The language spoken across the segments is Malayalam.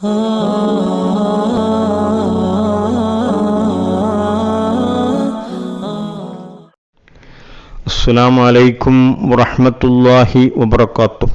السلام عليكم ورحمة الله وبركاته.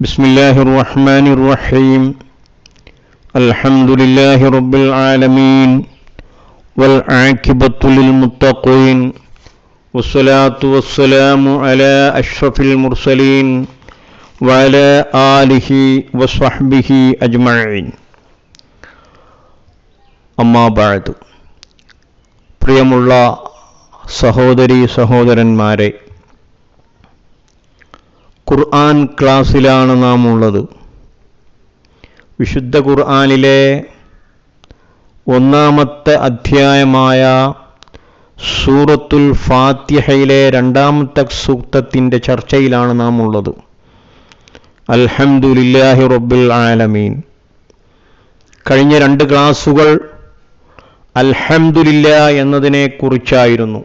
بسم الله الرحمن الرحيم. الحمد لله رب العالمين والعاقبة للمتقين والصلاة والسلام على أشرف المرسلين വല ആലിഹി വസ്വഹ്ബിഹി അജ്മഴീൻ അമ്മാബാഴത്തു പ്രിയമുള്ള സഹോദരി സഹോദരന്മാരെ ഖുർആൻ ക്ലാസ്സിലാണ് നാം ഉള്ളത് വിശുദ്ധ ഖുർആനിലെ ഒന്നാമത്തെ അധ്യായമായ സൂറത്തുൽ ഫാത്തിഹയിലെ രണ്ടാമത്തെ സൂക്തത്തിന്റെ ചർച്ചയിലാണ് നാം ഉള്ളത് അൽഹംദുലില്ലാഹി റബ്ബിൽ ആലമീൻ. കഴിഞ്ഞ രണ്ട് ക്ലാസുകൾ അൽഹംദുലില്ല എന്നതിനെക്കുറിച്ചായിരുന്നു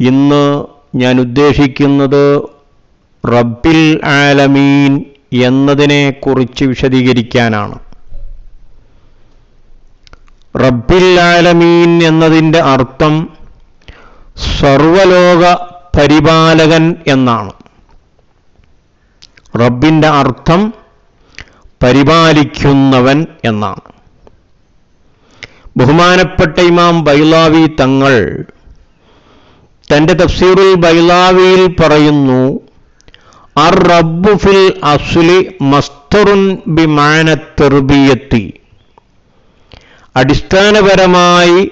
ഇന്ന് ഞാൻ ഉദ്ദേശിക്കുന്നത് റബ്ബിൽ ആലമീൻ എന്നതിനെക്കുറിച്ച് വിശദീകരിക്കാനാണ്. റബ്ബിൽ ആലമീൻ എന്നതിന്റെ അർത്ഥം സർവലോക പരിപാലകൻ എന്നാണ്. റബ്ബിന്റെ അർത്ഥം പരിപാലിക്കുന്നവൻ എന്നാണ്. ബഹുമാനപ്പെട്ട ഇമാം ബൈലാവി തങ്ങൾ തന്റെ തഫ്സീറുൽ ബൈലാവിയിൽ പറയുന്നു അർ റബ്ബു ഫിൽ അസുലി മസ്തറുൻ ബിമാന തെർബിയത്തി. അടിസ്ഥാനപരമായി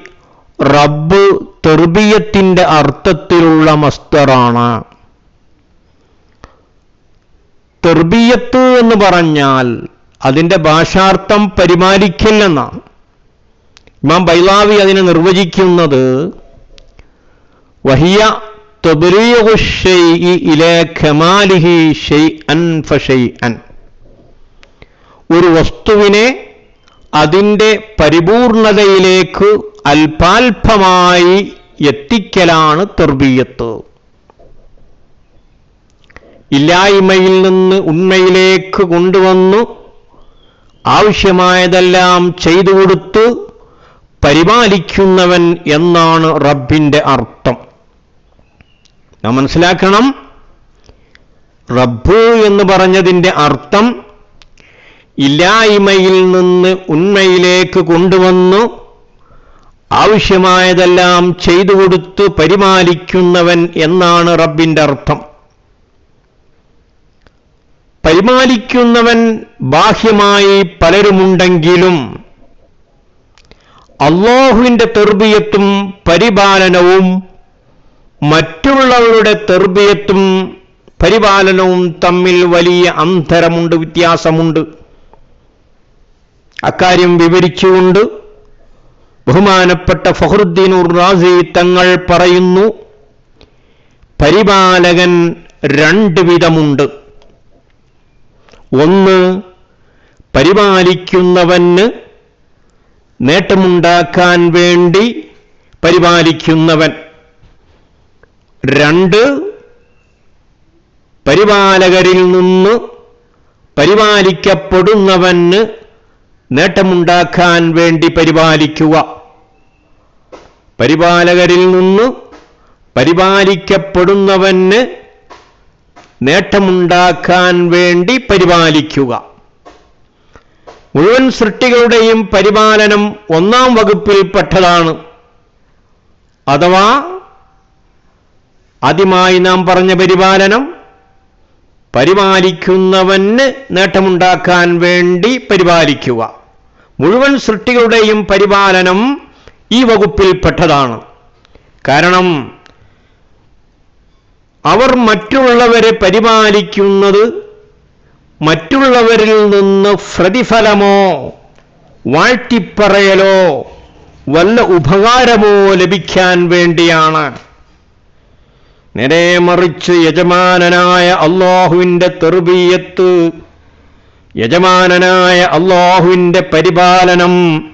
റബ്ബ് തെർബിയത്തിന്റെ അർത്ഥത്തിലുള്ള മസ്തറാണ്. തെർബിയത്ത് എന്ന് പറഞ്ഞാൽ അതിന്റെ ഭാഷാർത്ഥം പരിപാലിക്കൽ എന്നാണ്. ഇമാം ബൈലാവി അതിനെ നിർവചിക്കുന്നത് വഹിയ ഒരു വസ്തുവിനെ അതിന്റെ പരിപൂർണതയിലേക്ക് അൽപാൽപമായി എത്തിക്കലാണ് തെർബീയത്ത്. ഇല്ലായ്മയിൽ നിന്ന് ഉണ്മയിലേക്ക് കൊണ്ടുവന്നു. ആവശ്യമായതെല്ലാം ചെയ്തു കൊടുത്ത്. പരിപാലിക്കുന്നവൻ എന്നാണ് റബ്ബിന്റെ അർത്ഥം. നാം മനസ്സിലാക്കണം. റബ്ബ് എന്ന് പറഞ്ഞതിന്റെ അർത്ഥം ഇല്ലായ്മയിൽ നിന്ന് ഉണ്മയിലേക്ക് കൊണ്ടുവന്നു. ആവശ്യമായതെല്ലാം ചെയ്തു കൊടുത്ത്. പരിപാലിക്കുന്നവൻ എന്നാണ് റബ്ബിന്റെ അർത്ഥം. പരിപാലിക്കുന്നവൻ ബാഹ്യമായി പലരുമുണ്ടെങ്കിലും അള്ളാഹുവിന്റെ തെർബിയത്തും പരിപാലനവും മറ്റുള്ളവരുടെ തെർബിയത്തും പരിപാലനവും തമ്മിൽ വലിയ അന്തരമുണ്ട് വ്യത്യാസമുണ്ട്. അക്കാര്യം വിവരിച്ചുകൊണ്ട് ബഹുമാനപ്പെട്ട ഫഹറുദ്ദീൻ റാസി തങ്ങൾ പറയുന്നു പരിപാലകൻ രണ്ട് വിധമുണ്ട്. ഒന്ന് പരിപാലിക്കുന്നവന് നേട്ടമുണ്ടാക്കാൻ വേണ്ടി പരിപാലിക്കുന്നവൻ. രണ്ട് പരിപാലകരിൽ നിന്ന് പരിപാലിക്കപ്പെടുന്നവന് നേട്ടമുണ്ടാക്കാൻ വേണ്ടി പരിപാലിക്കുക. പരിപാലകരിൽ നിന്ന് പരിപാലിക്കപ്പെടുന്നവന് നേട്ടമുണ്ടാക്കാൻ വേണ്ടി പരിപാലിക്കുക. മുഴുവൻ സൃഷ്ടികളുടെയും പരിപാലനം ഒന്നാം വകുപ്പിൽപ്പെട്ടതാണ് അഥവാ ആദ്യമായി നാം പറഞ്ഞ പരിപാലനം പരിപാലിക്കുന്നവന് നേട്ടമുണ്ടാക്കാൻ വേണ്ടി പരിപാലിക്കുക. മുഴുവൻ സൃഷ്ടികളുടെയും പരിപാലനം ഈ വകുപ്പിൽപ്പെട്ടതാണ് കാരണം അവർ മറ്റുള്ളവരെ പരിപാലിക്കുന്നത് മറ്റുള്ളവരിൽ നിന്ന് പ്രതിഫലമോ വാഴ്ത്തിപ്പറയലോ വല്ല ഉപകാരമോ ലഭിക്കാൻ വേണ്ടിയാണ്. നേരെ മറിച്ച് യജമാനനായ അള്ളാഹുവിന്റെ തെറുബീയത്ത് യജമാനനായ അള്ളാഹുവിന്റെ പരിപാലനം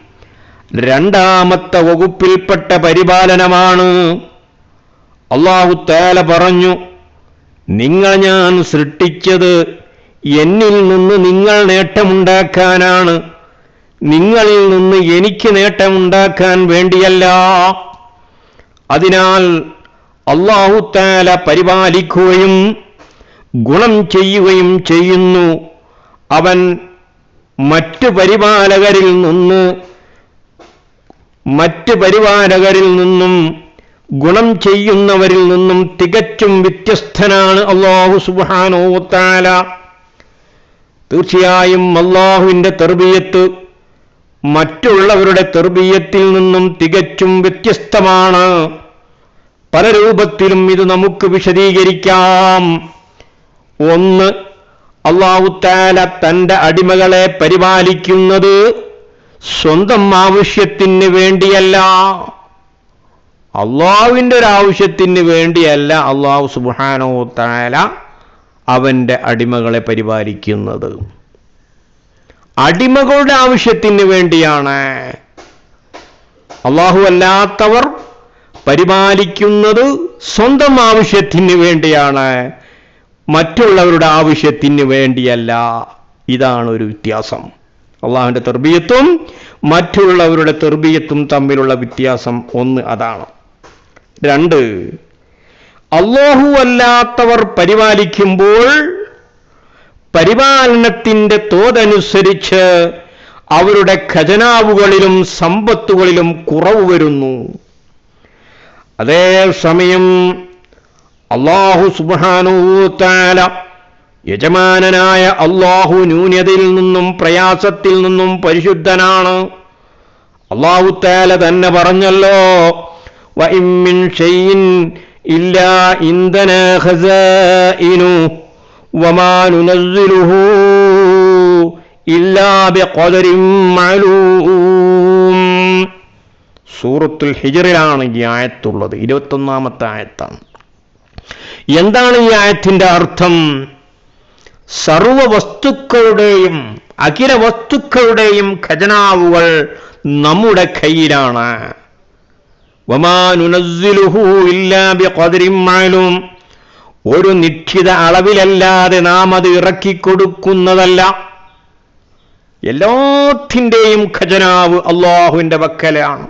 രണ്ടാമത്തെ വകുപ്പിൽപ്പെട്ട പരിപാലനമാണ്. അള്ളാഹു തേല പറഞ്ഞു നിങ്ങൾ ഞാൻ സൃഷ്ടിച്ചത് എന്നിൽ നിന്ന് നിങ്ങൾ നേട്ടമുണ്ടാക്കാനാണ്. നിങ്ങളിൽ നിന്ന് എനിക്ക് നേട്ടമുണ്ടാക്കാൻ വേണ്ടിയല്ല. അതിനാൽ അള്ളാഹു താല പരിപാലിക്കുകയും ഗുണം ചെയ്യുകയും ചെയ്യുന്നു. അവൻ മറ്റു പരിപാലകരിൽ നിന്ന് മറ്റ് പരിപാലകരിൽ നിന്നും ഗുണം ചെയ്യുന്നവരിൽ നിന്നും തികച്ചും വ്യത്യസ്തനാണ് അള്ളാഹു സുബാനോത്താല തീർച്ചയായും അള്ളാഹുവിന്റെ തെർബീയത്ത് മറ്റുള്ളവരുടെ തെർബീയത്തിൽ നിന്നും തികച്ചും വ്യത്യസ്തമാണ്. പല രൂപത്തിലും ഇത് നമുക്ക് വിശദീകരിക്കാം. ഒന്ന് അള്ളാഹുത്താല തന്റെ അടിമകളെ പരിപാലിക്കുന്നത് സ്വന്തം ആവശ്യത്തിന് വേണ്ടിയല്ല. അള്ളാഹുവിന്റെ ഒരു ആവശ്യത്തിന് വേണ്ടിയല്ല അള്ളാഹു സുബാനോ താല അവന്റെ അടിമകളെ പരിപാലിക്കുന്നത്. അടിമകളുടെ ആവശ്യത്തിന് വേണ്ടിയാണ് അള്ളാഹു അല്ലാത്തവർ പരിപാലിക്കുന്നത് സ്വന്തം ആവശ്യത്തിന് വേണ്ടിയാണ്. മറ്റുള്ളവരുടെ ആവശ്യത്തിന് വേണ്ടിയല്ല. ഇതാണ് ഒരു വ്യത്യാസം. അള്ളാഹുവിന്റെ തെർബീയത്തും മറ്റുള്ളവരുടെ തെർബീയത്തും തമ്മിലുള്ള വ്യത്യാസം ഒന്ന് അതാണ്. രണ്ട് അള്ളാഹു അല്ലാത്തവർ പരിപാലിക്കുമ്പോൾ പരിപാലനത്തിന്റെ തോതനുസരിച്ച് അവരുടെ ഖജനാവുകളിലും സമ്പത്തുകളിലും കുറവ് വരുന്നു. അതേസമയം അള്ളാഹു സുബാനൂത്താല യജമാനനായ അള്ളാഹു ന്യൂനതയിൽ നിന്നും പ്രയാസത്തിൽ നിന്നും പരിശുദ്ധനാണ്. അള്ളാഹുത്താല തന്നെ പറഞ്ഞല്ലോ സൂറത്തുൽ ഹിജറിലാണ് ഈ ആയത്തുള്ളത് ഇരുപത്തൊന്നാമത്തെ ആയത്താണ്. എന്താണ് ഈ ആയത്തിന്റെ അർത്ഥം? സർവ വസ്തുക്കളുടെയും അഖില വസ്തുക്കളുടെയും ഖജനാവുകൾ നമ്മുടെ കയ്യിലാണ്. വമാനുനസ്സിലുഹു ഇല്ലാ ബിഖദരിൻ മഅലൂം. ഒരു നിശ്ചിത അളവിലല്ലാതെ നാം അത് ഇറക്കിക്കൊടുക്കുന്നതല്ല. എല്ലാത്തിന്റെയും ഖജനാവ് അള്ളാഹുവിന്റെ വക്കലാണ്.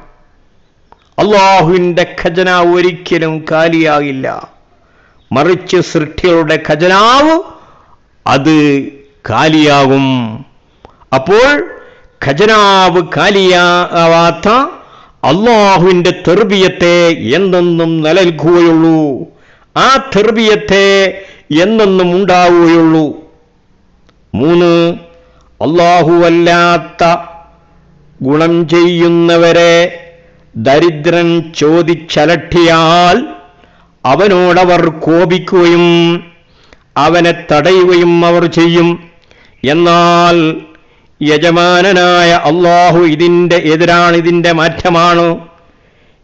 അള്ളാഹുവിന്റെ ഖജനാവ് ഒരിക്കലും കാലിയാകില്ല. മറിച്ച് സൃഷ്ടികളുടെ ഖജനാവ് അത് കാലിയാകും. അപ്പോൾ ഖജനാവ് കാലിയാവാത്ത അള്ളാഹുവിന്റെ തെർബിയത്തെ എന്നെന്നും നിലനിൽക്കുകയുള്ളൂ. ആ തെർബിയത്തെ എന്നെന്നും ഉണ്ടാവുകയുള്ളൂ. മൂന്ന് അല്ലാത്ത ഗുണം ചെയ്യുന്നവരെ ദരിദ്രൻ ചോദിച്ചലട്ടിയാൽ അവനോടവർ കോപിക്കുകയും അവനെ തടയുകയും അവർ ചെയ്യും. എന്നാൽ യജമാനനായ അള്ളാഹു ഇതിന്റെ എതിരാണ് ഇതിന്റെ മാറ്റമാണ്.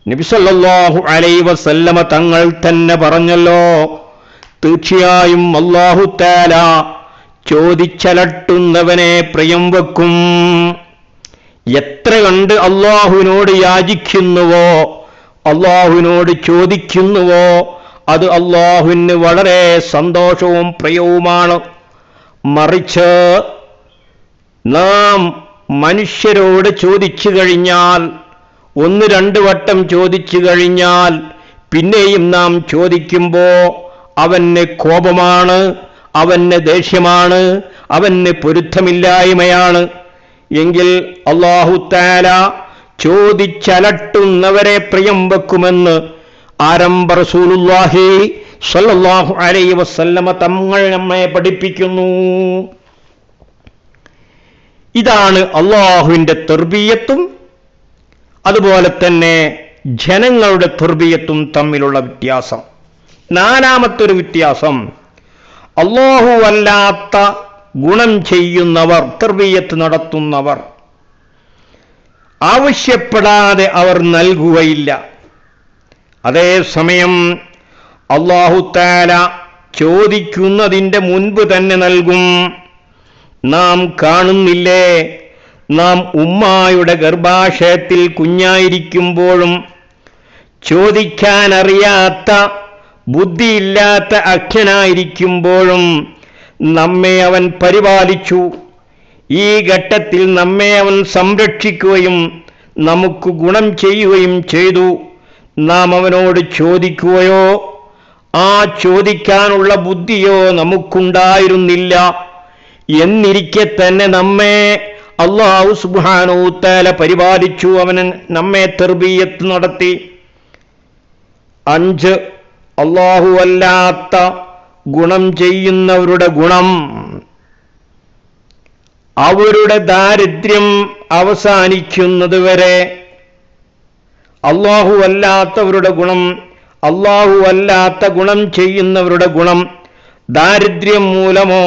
നബിസല്ലാഹു അലൈ വസല്ലമ തങ്ങൾ തന്നെ പറഞ്ഞല്ലോ തീർച്ചയായും അള്ളാഹു താല ചോദിച്ചലട്ടുന്നവനെ പ്രിയം വെക്കും. എത്ര കണ്ട് അള്ളാഹുവിനോട് യാചിക്കുന്നുവോ അള്ളാഹുവിനോട് ചോദിക്കുന്നുവോ അത് അള്ളാഹുവിന് വളരെ സന്തോഷവും പ്രിയവുമാണ്. മറിച്ച് നാം മനുഷ്യരോട് ചോദിച്ചു കഴിഞ്ഞാൽ ഒന്ന് രണ്ട് വട്ടം ചോദിച്ചു കഴിഞ്ഞാൽ പിന്നെയും നാം ചോദിക്കുമ്പോ അവന് കോപമാണ് അവന് ദേഷ്യമാണ് അവന് പൊരുത്തമില്ലായ്മയാണ്. എങ്കിൽ അള്ളാഹു താര ചോദിച്ചലട്ടുന്നവരെ പ്രിയം വെക്കുമെന്ന് ആരംഭ റസൂലുല്ലാഹി അലൈഹി വസല്ലമ തങ്ങൾ നമ്മെ പഠിപ്പിക്കുന്നു. ഇതാണ് അള്ളാഹുവിന്റെ തെർബീയത്തും അതുപോലെ തന്നെ ജനങ്ങളുടെ തെർബീയത്തും തമ്മിലുള്ള വ്യത്യാസം. നാലാമത്തൊരു വ്യത്യാസം അള്ളാഹു അല്ലാത്ത ഗുണം ചെയ്യുന്നവർ തെർബീയത്ത് നടത്തുന്നവർ ആവശ്യപ്പെടാതെ അവർ നൽകുകയില്ല. അതേസമയം അള്ളാഹുത്താല ചോദിക്കുന്നതിന്റെ മുൻപ് തന്നെ നൽകും നാം കാണുന്നില്ലേ? നാം ഉമ്മായുടെ ഗർഭാശയത്തിൽ കുഞ്ഞായിരിക്കുമ്പോഴും ചോദിക്കാനറിയാത്ത ബുദ്ധിയില്ലാത്ത അക്ഷനായിരിക്കുമ്പോഴും നമ്മെ അവൻ പരിപാലിച്ചു. ഈ ഘട്ടത്തിൽ നമ്മെ അവൻ സംരക്ഷിക്കുകയും നമുക്ക് ഗുണം ചെയ്യുകയും ചെയ്തു. നാം അവനോട് ചോദിക്കുകയോ ആ ചോദിക്കാനുള്ള ബുദ്ധിയോ നമുക്കുണ്ടായിരുന്നില്ല. എന്നിരിക്കെ തന്നെ നമ്മെ അള്ളാഹു സുബാനൂത്താല പരിപാലിച്ചു. അവന് നമ്മെ തെർബീയത്ത് നടത്തി. അഞ്ച് അള്ളാഹു അല്ലാത്ത ഗുണം ചെയ്യുന്നവരുടെ ഗുണം. അവരുടെ ദാരിദ്ര്യം അവസാനിക്കുന്നത് വരെ അള്ളാഹു അല്ലാത്തവരുടെ ഗുണം അള്ളാഹു അല്ലാത്ത ഗുണം ചെയ്യുന്നവരുടെ ഗുണം ദാരിദ്ര്യം മൂലമോ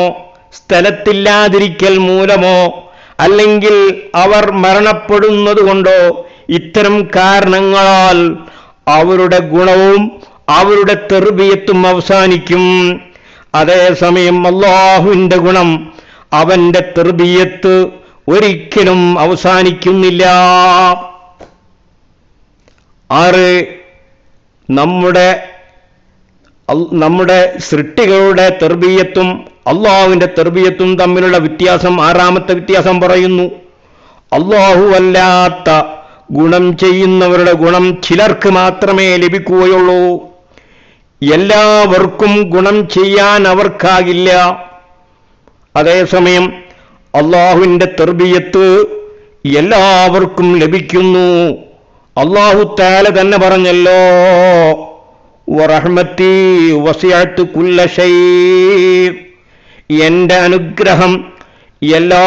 സ്ഥലത്തില്ലാതിരിക്കൽ മൂലമോ അല്ലെങ്കിൽ അവർ മരണപ്പെടുന്നത് കൊണ്ടോ ഇത്തരം കാരണങ്ങളാൽ അവരുടെ ഗുണവും അവരുടെ തെർബിയത്തും അവസാനിക്കും. അതേസമയം അള്ളാഹുവിന്റെ ഗുണം അവന്റെ തെർബിയത്ത് ഒരിക്കലും അവസാനിക്കുന്നില്ല. ആറ് നമ്മുടെ നമ്മുടെ സൃഷ്ടികളുടെ തെർബീയത്തും അള്ളാഹുവിന്റെ തെർബിയത്തും തമ്മിലുള്ള വ്യത്യാസം ആറാമത്തെ വ്യത്യാസം പറയുന്നു. അള്ളാഹു അല്ലാത്ത ഗുണം ചെയ്യുന്നവരുടെ ഗുണം ചിലർക്ക് മാത്രമേ ലഭിക്കുകയുള്ളൂ. എല്ലാവർക്കും ഗുണം ചെയ്യാൻ അവർക്കാകില്ല. അതേസമയം അള്ളാഹുവിന്റെ തെർബിയത്ത് എല്ലാവർക്കും ലഭിക്കുന്നു. അള്ളാഹു താല തന്നെ പറഞ്ഞല്ലോ വറഹ്മത്തി വസിയാത്ത് കുല്ല എന്റെ അനുഗ്രഹം എല്ലാ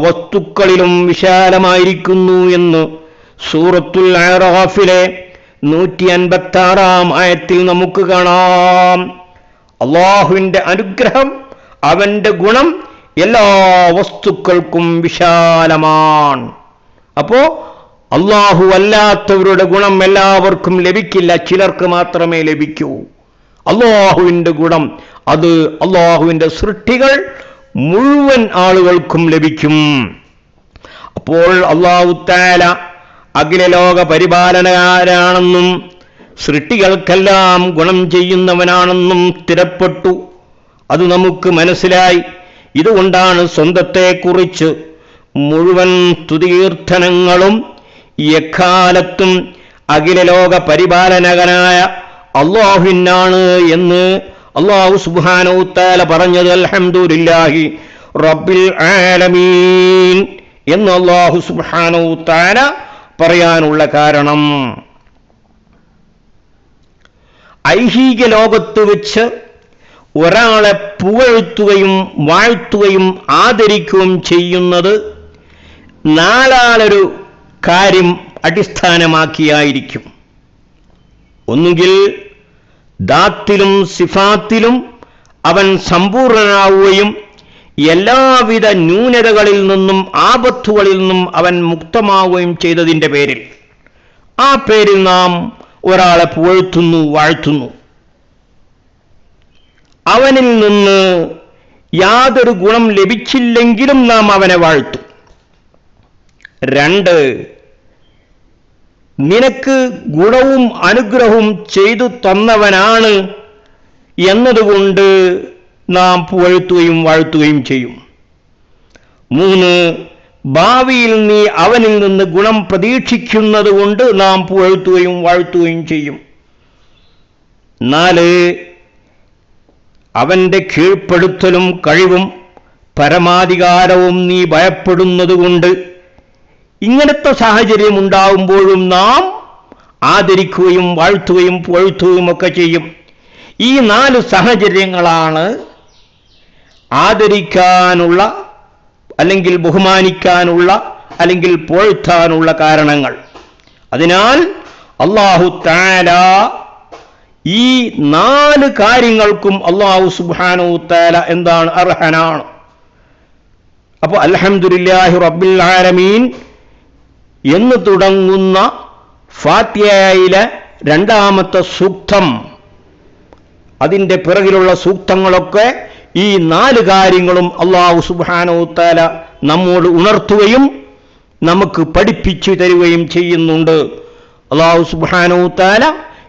വസ്തുക്കളിലും വിശാലമായിരിക്കുന്നു എന്ന് സൂറത്തുൽ ആറാഫിലെ നൂറ്റി അൻപത്തി ആറാം ആയത്തിൽ നമുക്ക് കാണാം. അള്ളാഹുവിന്റെ അനുഗ്രഹം അവന്റെ ഗുണം എല്ലാ വസ്തുക്കൾക്കും വിശാലമാണ്. അപ്പോ അള്ളാഹു അല്ലാത്തവരുടെ ഗുണം എല്ലാവർക്കും ലഭിക്കില്ല ചിലർക്ക് മാത്രമേ ലഭിക്കൂ. അള്ളാഹുവിന്റെ ഗുണം. അത് അള്ളാഹുവിന്റെ സൃഷ്ടികൾ മുഴുവൻ ആളുകൾക്കും ലഭിക്കും. അപ്പോൾ അള്ളാഹു താല അഖിലലോക പരിപാലനകാരാണെന്നും സൃഷ്ടികൾക്കെല്ലാം ഗുണം ചെയ്യുന്നവനാണെന്നും സ്ഥിരപ്പെട്ടു. അത് നമുക്ക് മനസ്സിലായി. ഇതുകൊണ്ടാണ് സ്വന്തത്തെക്കുറിച്ച് മുഴുവൻ സ്തുതികീർത്തനങ്ങളും എക്കാലത്തും അഖിലലോക പരിപാലനകനായ അള്ളാഹുവിനാണ് എന്ന് അള്ളാഹു സുബാനൗത്താല പറഞ്ഞത് അൽഹംദുലില്ലാഹി റബ്ബിൽ ആലമീൻ എന്ന് അള്ളാഹു സുബാനൗത്താല പറയാനുള്ള കാരണം. ഐഹിക ലോകത്ത് വെച്ച് ഒരാളെ പുകഴ്ത്തുകയും വാഴ്ത്തുകയും ആദരിക്കുകയും ചെയ്യുന്നത് നാലാളൊരു കാര്യം അടിസ്ഥാനമാക്കിയായിരിക്കും. ഒന്നുകിൽ ദാത്തിലും സിഫാത്തിലും അവൻ സമ്പൂർണനാവുകയും എല്ലാവിധ ന്യൂനതകളിൽ നിന്നും ആപത്തുകളിൽ നിന്നും അവൻ മുക്തമാവുകയും ചെയ്തതിന്റെ പേരിൽ. ആ പേരിൽ നാം ഒരാളെ പുകഴ്ത്തുന്നു വാഴ്ത്തുന്നു. അവനിൽ നിന്ന് യാതൊരു ഗുണം ലഭിച്ചില്ലെങ്കിലും നാം അവനെ വാഴ്ത്തും. രണ്ട് നിനക്ക് ഗുണവും അനുഗ്രഹവും ചെയ്തു തന്നവനാണ് എന്നതുകൊണ്ട് നാം പുകഴ്ത്തുകയും വാഴ്ത്തുകയും ചെയ്യും. മൂന്ന് ഭാവിയിൽ നീ അവനിൽ നിന്ന് ഗുണം പ്രതീക്ഷിക്കുന്നത് കൊണ്ട് നാം പുകഴ്ത്തുകയും വാഴ്ത്തുകയും ചെയ്യും. നാല് അവന്റെ കീഴ്പ്പെടുത്തലും കഴിവും പരമാധികാരവും നീ ഭയപ്പെടുന്നതുകൊണ്ട് ഇങ്ങനത്തെ സാഹചര്യം ഉണ്ടാകുമ്പോഴും നാം ആദരിക്കുകയും വാഴ്ത്തുകയും പുകഴ്ത്തുകയും ഒക്കെ ചെയ്യും. ഈ നാല് സാഹചര്യങ്ങളാണ് ആദരിക്കാനുള്ള അല്ലെങ്കിൽ ബഹുമാനിക്കാനുള്ള അല്ലെങ്കിൽ പുകഴ്ത്താനുള്ള കാരണങ്ങൾ. അതിനാൽ അള്ളാഹു താര ഈ നാല് കാര്യങ്ങൾക്കും അള്ളാഹു സുബാനു താര എന്താണ് അർഹനാണ്. അപ്പോൾ അൽഹംദുലില്ലാഹി റബ്ബിൽ ആലമീൻ എന്ന് തുടങ്ങുന്ന ഫാത്തിയയിലെ രണ്ടാമത്തെ സൂക്തം. അതിന്റെ പിറകിലുള്ള സൂക്തങ്ങളൊക്കെ ഈ നാല് കാര്യങ്ങളും അള്ളാഹു സുബാനോത്താല നമ്മോട് ഉണർത്തുകയും നമുക്ക് പഠിപ്പിച്ചു തരികയും ചെയ്യുന്നുണ്ട്. അള്ളാഹു സുബാനോത്താല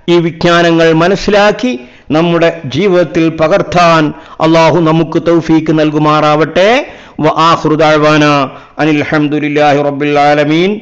ഈ വിജ്ഞാനങ്ങൾ മനസ്സിലാക്കി നമ്മുടെ ജീവിതത്തിൽ പകർത്താൻ അള്ളാഹു നമുക്ക് തൗഫീക്ക് നൽകുമാറാവട്ടെ. അനിൽ ഹംദുലില്ലാഹി റബ്ബിൽ ആലമീൻ.